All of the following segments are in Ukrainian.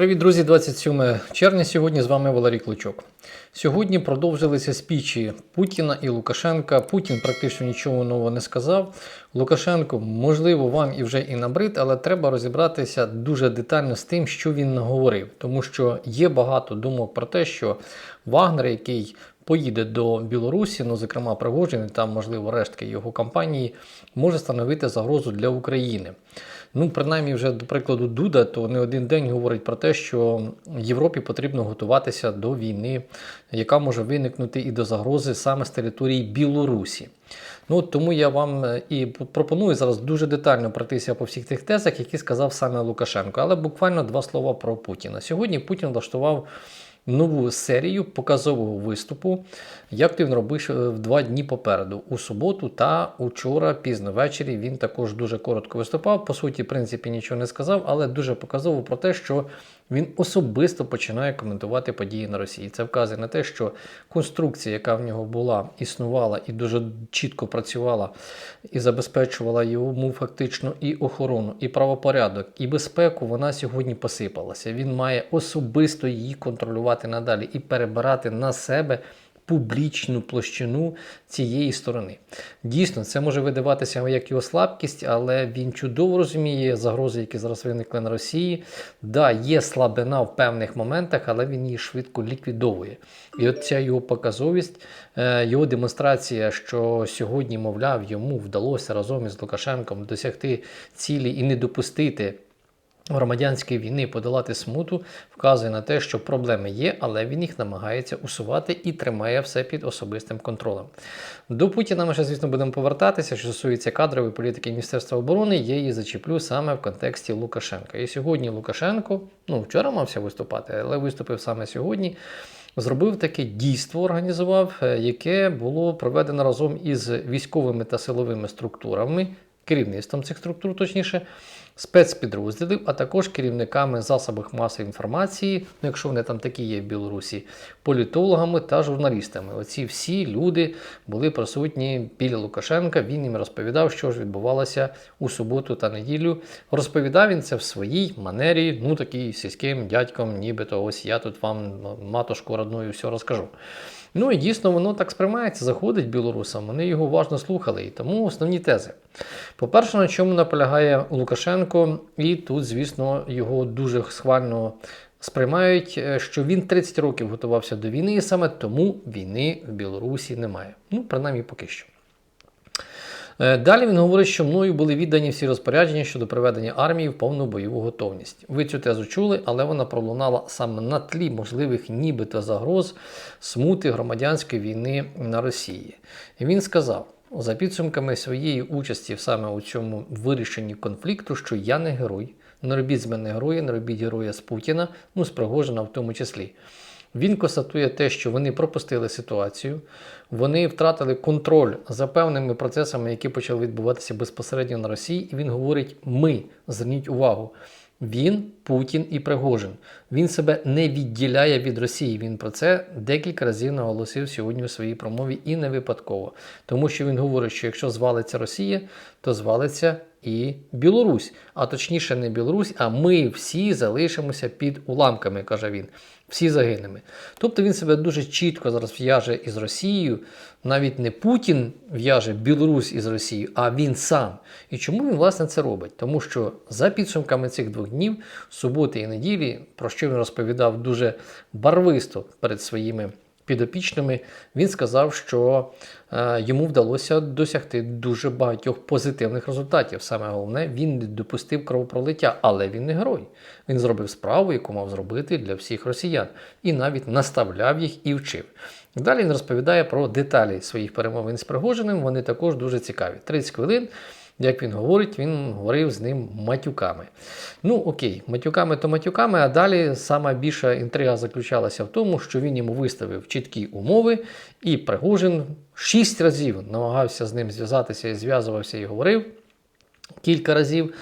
Привіт, друзі! 27 червня. Сьогодні з вами Валерій Клочок. Сьогодні продовжилися спічі Путіна і Лукашенка. Путін практично нічого нового не сказав. Лукашенко, можливо, вам і вже і набрид, але треба розібратися дуже детально з тим, що він наговорив. Тому що є багато думок про те, що Вагнер, який поїде до Білорусі, ну зокрема Пригожин, там, можливо, рештки його кампанії, може становити загрозу для України. Ну, принаймні, вже до прикладу, Дуда, то не один день говорить про те, що Європі потрібно готуватися до війни, яка може виникнути і до загрози саме з території Білорусі. Ну, тому я вам е, і пропоную зараз дуже детально пройтися по всіх тих тезах, які сказав саме Лукашенко. Але буквально два слова про Путіна. Сьогодні Путін влаштував нову серію показового виступу, як ти він робиш е, в два дні попереду, у суботу та учора, пізно ввечері. Він також дуже коротко виступав. По суті, в принципі, нічого не сказав, але дуже показово про те, що він особисто починає коментувати події на Росії. Це вказує на те, що конструкція, яка в нього була, існувала і дуже чітко працювала і забезпечувала йому фактично і охорону, і правопорядок, і безпеку, вона сьогодні посипалася. Він має особисто її контролювати надалі і перебирати на себе публічну площину цієї сторони. Дійсно, це може видаватися як його слабкість, але він чудово розуміє загрози, які зараз виникли на Росії. Да, є слабина в певних моментах, але він її швидко ліквідовує. І от ця його показовість, е, його демонстрація, що сьогодні, мовляв, йому вдалося разом із Лукашенком досягти цілі і не допустити громадянської війни подолати смуту вказує на те, що проблеми є, але він їх намагається усувати і тримає все під особистим контролем. До Путіна ми ще, звісно, будемо повертатися. Що стосується кадрової політики Міністерства оборони, я її зачеплю саме в контексті Лукашенка. І сьогодні Лукашенко, ну вчора мався виступати, але виступив саме сьогодні. Зробив таке дійство, організував, е, яке було проведено разом із військовими та силовими структурами, керівництвом цих структур, точніше, спецпідрозділів, а також керівниками засобів масової інформації, ну якщо вони там такі є в Білорусі, політологами та журналістами. Оці всі люди були присутні біля Лукашенка. Він їм розповідав, що ж відбувалося у суботу та неділю. Розповідав він це в своїй манері, ну такий сільським дядьком, нібито ось я тут вам матушку родною все розкажу. Ну і дійсно воно так сприймається, заходить білорусам, вони його уважно слухали. І тому основні тези. По-перше, на чому наполягає Лукашенко, і тут, звісно, його дуже схвально сприймають, е, що він 30 років готувався до війни, і саме тому війни в Білорусі немає. Ну, принаймні поки що. Е, Далі він говорить, що мною були віддані всі розпорядження щодо приведення армії в повну бойову готовність. Ви цю тезу чули, але вона пролунала саме на тлі можливих нібито загроз смути громадянської війни на Росії. І він сказав. За підсумками своєї участі саме у цьому вирішенні конфлікту, що я не герой, не робіть з мене героя, не робіть героя з Путіна, ну з Пригожина в тому числі. Він констатує те, що вони пропустили ситуацію, вони втратили контроль за певними процесами, які почали відбуватися безпосередньо на Росії. І він говорить: ми зверніть увагу. Він, Путін і Пригожин. Він себе не відділяє від Росії. Він про це декілька разів наголосив сьогодні у своїй промові і не випадково. Тому що він говорить, що якщо звалиться Росія, то звалиться і Білорусь. А точніше, не Білорусь, а ми всі залишимося під уламками, каже він. Всі загинемо. Тобто він себе дуже чітко зараз в'яже із Росією. Навіть не Путін в'яже Білорусь із Росією, а він сам. І чому він власне це робить? Тому що за підсумками цих двох днів, суботи і неділі, про що він розповідав дуже барвисто перед своїми підопічними, він сказав, що е, йому вдалося досягти дуже багатьох позитивних результатів. Саме головне, він не допустив кровопролиття, але він не герой. Він зробив справу, яку мав зробити для всіх росіян, і навіть наставляв їх і вчив. Далі він розповідає про деталі своїх перемовин з Пригожиним. Вони також дуже цікаві. 30 хвилин. Як він говорить, він говорив з ним матюками. Ну, окей, матюками то матюками, а далі сама більша інтрига заключалася в тому, що він йому виставив чіткі умови, і Пригожин шість разів намагався з ним зв'язатися і зв'язувався і говорив кілька разів.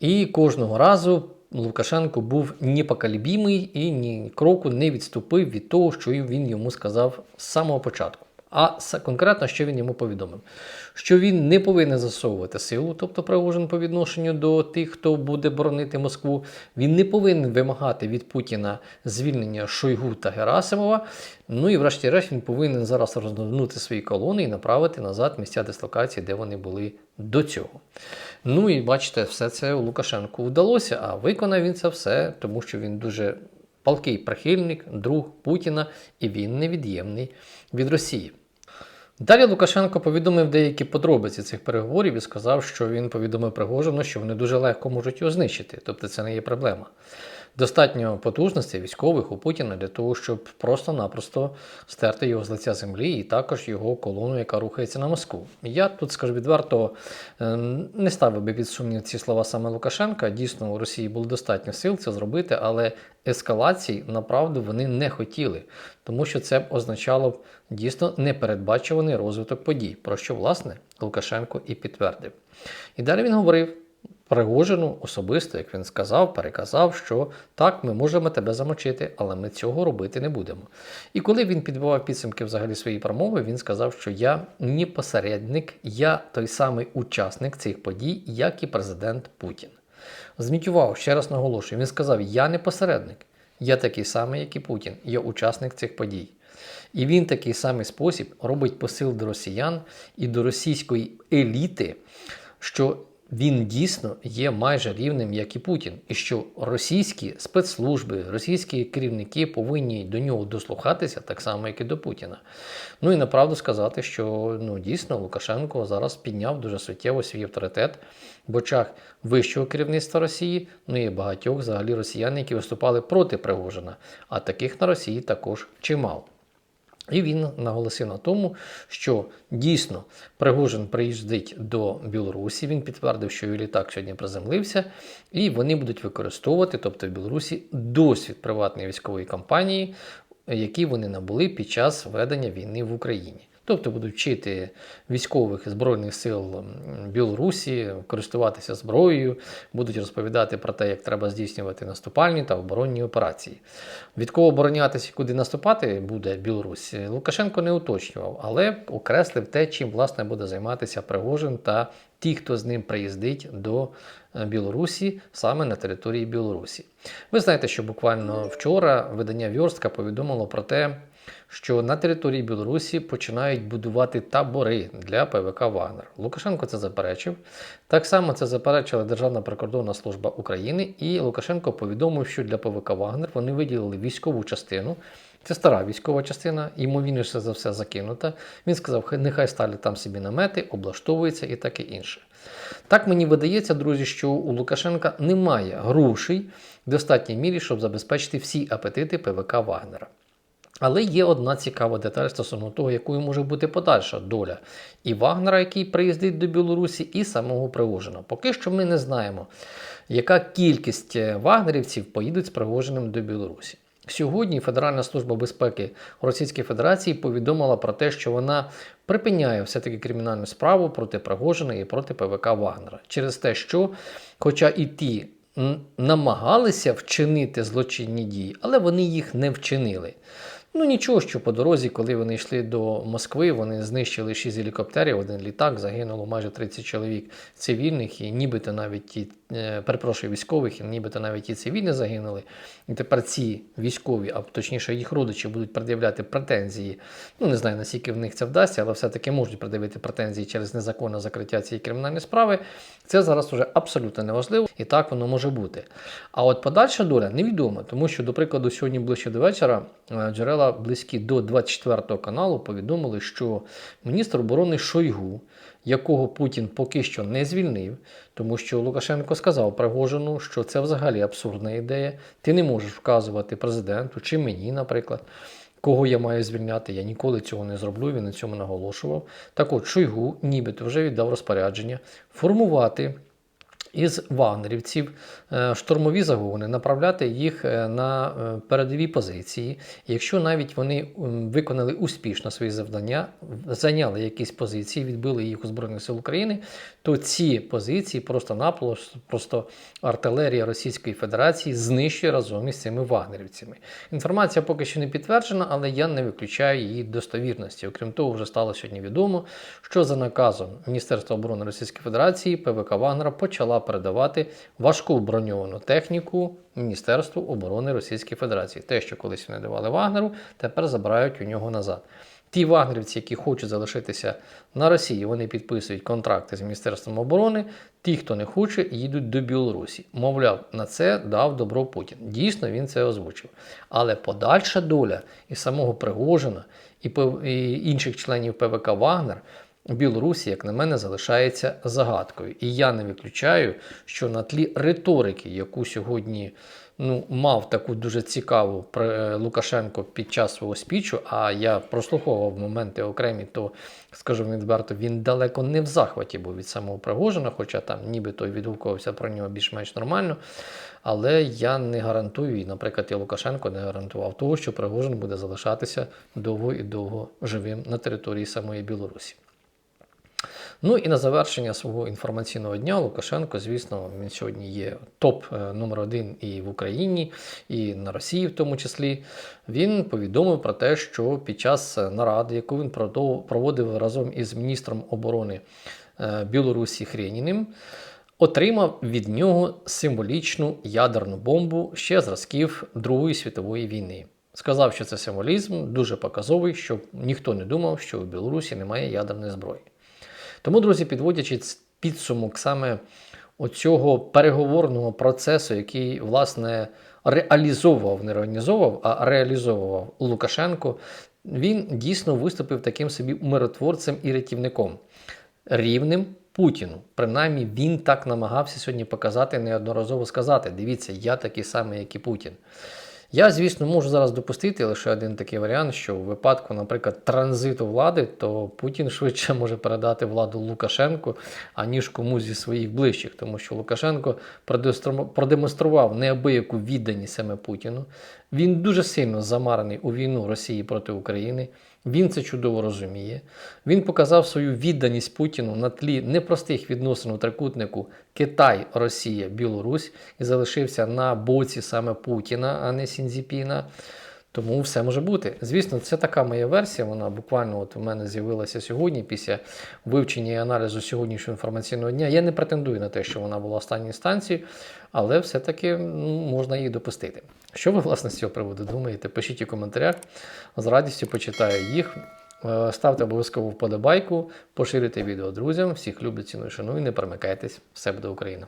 І кожного разу Лукашенко був непоколебімий і ні кроку не відступив від того, що він йому сказав з самого початку. А конкретно, що він йому повідомив? Що він не повинен засовувати силу, тобто Пригожин по відношенню до тих, хто буде боронити Москву. Він не повинен вимагати від Путіна звільнення Шойгу та Герасимова. Ну і врешті-решт він повинен зараз розгорнути свої колони і направити назад місця дислокації, де вони були до цього. Ну і бачите, все це Лукашенку вдалося, а виконав він це все, тому що він дуже палкий прихильник, друг Путіна, і він невід'ємний від Росії. Далі Лукашенко повідомив деякі подробиці цих переговорів і сказав, що він повідомив Пригожину, що вони дуже легко можуть його знищити, тобто це не є проблема. Достатньо потужностей військових у Путіна для того, щоб просто-напросто стерти його з лиця землі і також його колону, яка рухається на Москву. Я тут скажу відверто е, не ставив би під сумнів ці слова саме Лукашенка. Дійсно, у Росії було достатньо сил це зробити, але ескалації направду вони не хотіли, тому що це б означало б дійсно непередбачуваний розвиток подій, про що власне Лукашенко і підтвердив. І далі він говорив. Пригожину особисто, як він сказав, переказав, що так, ми можемо тебе замочити, але ми цього робити не будемо. І коли він підбивав підсумки взагалі своєї промови, він сказав, що я не посередник, я той самий учасник цих подій, як і президент Путін. Змітював, ще раз наголошую, він сказав: Я не посередник, я такий самий, як і Путін, я учасник цих подій. І він такий самий спосіб робить посил до росіян і до російської еліти, що він дійсно є майже рівним, як і Путін, і що російські спецслужби, російські керівники повинні до нього дослухатися так само, як і до Путіна. Ну і направду сказати, що ну дійсно Лукашенко зараз підняв дуже суттєво свій авторитет в очах вищого керівництва Росії, ну і багатьох взагалі росіян, які виступали проти Пригожина. А таких на Росії також чимало. І він наголосив на тому, що дійсно Пригожин приїздить до Білорусі. Він підтвердив, що його літак сьогодні приземлився, і вони будуть використовувати, тобто в Білорусі, досвід приватної військової кампанії, який вони набули під час ведення війни в Україні. Тобто будуть вчити військових збройних сил Білорусі користуватися зброєю, будуть розповідати про те, як треба здійснювати наступальні та оборонні операції. Від кого оборонятися і куди наступати буде Білорусь, Лукашенко не уточнював, але окреслив те, чим власне буде займатися Пригожин та ті, хто з ним приїздить до е, Білорусі саме на території Білорусі. Ви знаєте, що буквально вчора видання Вьорстка повідомило про те, що на території Білорусі починають будувати табори для ПВК Вагнер. Лукашенко це заперечив. Так само це заперечила Державна прикордонна служба України, і Лукашенко повідомив, що для ПВК Вагнер вони виділили військову частину. Це стара військова частина, ймовірніше за все закинута. Він сказав, нехай ставлять там собі намети, облаштовується і таке інше. Так мені видається, друзі, що у Лукашенка немає грошей в достатній мірі, щоб забезпечити всі апетити ПВК Вагнера. Але є одна цікава деталь стосовно того, якою може бути подальша доля і Вагнера, який приїздить до Білорусі, і самого Пригожина. Поки що ми не знаємо, яка кількість е, вагнерівців поїдуть з Пригожиним до Білорусі. Сьогодні Федеральна служба безпеки Російської Федерації повідомила про те, що вона припиняє все-таки кримінальну справу проти Пригожина і проти ПВК Вагнера через те, що, хоча і ті намагалися вчинити злочинні дії, але вони їх не вчинили. Ну нічого, що по дорозі, коли вони йшли до Москви, вони знищили 6 гелікоптерів, один літак, загинуло майже 30 чоловік цивільних, і нібито навіть ті, перепрошую, військових, і нібито навіть ті цивільні загинули. І тепер ці військові, а точніше їх родичі, будуть пред'являти претензії. Ну не знаю, наскільки в них це вдасться, але все-таки можуть пред'явити претензії через незаконне закриття цієї кримінальної справи. Це зараз вже абсолютно неважливо, і так воно може бути. А от подальша доля невідома, тому що, до прикладу, сьогодні ближче до вечора е, джерела близькі до 24 каналу повідомили, що міністр оборони Шойгу, якого Путін поки що не звільнив, тому що Лукашенко сказав Пригожину, що це взагалі абсурдна ідея. Ти не можеш вказувати президенту чи мені, наприклад. Кого я маю звільняти, я ніколи цього не зроблю, він на цьому наголошував. Так от, Шойгу нібито вже віддав розпорядження формувати із вагнерівців е, штурмові загони, направляти їх е, на е, передові позиції. Якщо навіть вони виконали успішно свої завдання, зайняли якісь позиції, відбили їх у Збройних сил України, то ці позиції просто-напросто просто артилерія Російської Федерації знищує разом із цими вагнерівцями. Інформація поки що не підтверджена, але я не виключаю її достовірності. Окрім того, вже стало сьогодні відомо, що за наказом Міністерства оборони Російської Федерації ПВК Вагнера почала передавати важку броньовану техніку Міністерству оборони Російської Федерації. Те, що колись вони давали Вагнеру, тепер забирають у нього назад. Ті вагнерівці, які хочуть залишитися на Росії, вони підписують контракти з Міністерством оборони. Ті, хто не хоче, їдуть до Білорусі. Мовляв, на це дав добро Путін. Дійсно, він це озвучив. Але подальша доля і самого Пригожина, і інших членів ПВК Вагнер Білорусі, як на мене, залишається загадкою. І я не виключаю, що на тлі риторики, яку сьогодні ну, мав таку дуже цікаву пр- Лукашенко під час свого спічу, а я прослуховував моменти окремі, то скажу відверто, він далеко не в захваті був від самого Пригожина, хоча там ніби той відгукувався про нього більш-менш нормально. Але я не гарантую, і, наприклад, і Лукашенко не гарантував того, що Пригожин буде залишатися довго і довго живим на території самої Білорусі. Ну і на завершення свого інформаційного дня Лукашенко, звісно, він сьогодні є топ е, номер один і в Україні, і на Росії, в тому числі. Він повідомив про те, що під час наради, яку він проводив разом із міністром оборони е, Білорусі Хреніним, отримав від нього символічну ядерну бомбу ще зразків Другої світової війни. Сказав, що це символізм дуже показовий, щоб ніхто не думав, що у Білорусі немає ядерної зброї. Тому, друзі, підводячи підсумок саме оцього переговорного процесу, який, власне, реалізовував, не організовував, а реалізовував Лукашенко, він дійсно виступив таким собі миротворцем і рятівником, рівним Путіну. Принаймні, він так намагався сьогодні показати, неодноразово сказати: дивіться, я такий самий, як і Путін. Я, звісно, можу зараз допустити лише один такий варіант, що в випадку, наприклад, транзиту влади, то Путін швидше може передати владу Лукашенку, аніж комусь зі своїх ближчих, тому що Лукашенко продемонстру- продемонстрував неабияку відданість саме Путіну. Він дуже сильно замарений у війну Росії проти України. Він це чудово розуміє. Він показав свою відданість Путіну на тлі непростих відносин у трикутнику Китай, Росія, Білорусь і залишився на боці саме Путіна, а не Сінзіпіна. Тому все може бути. Звісно, це така моя версія. Вона буквально от у мене з'явилася сьогодні після вивчення і аналізу сьогоднішнього інформаційного дня. Я не претендую на те, що вона була останньою інстанцією, але все-таки ну, можна її допустити. Що ви власне з цього приводу думаєте? Пишіть у коментарях. З радістю почитаю їх. Е, Ставте обов'язково вподобайку, поширюйте відео друзям. Всіх люблю, ціную, шаную, не перемикайтесь. Все буде Україна!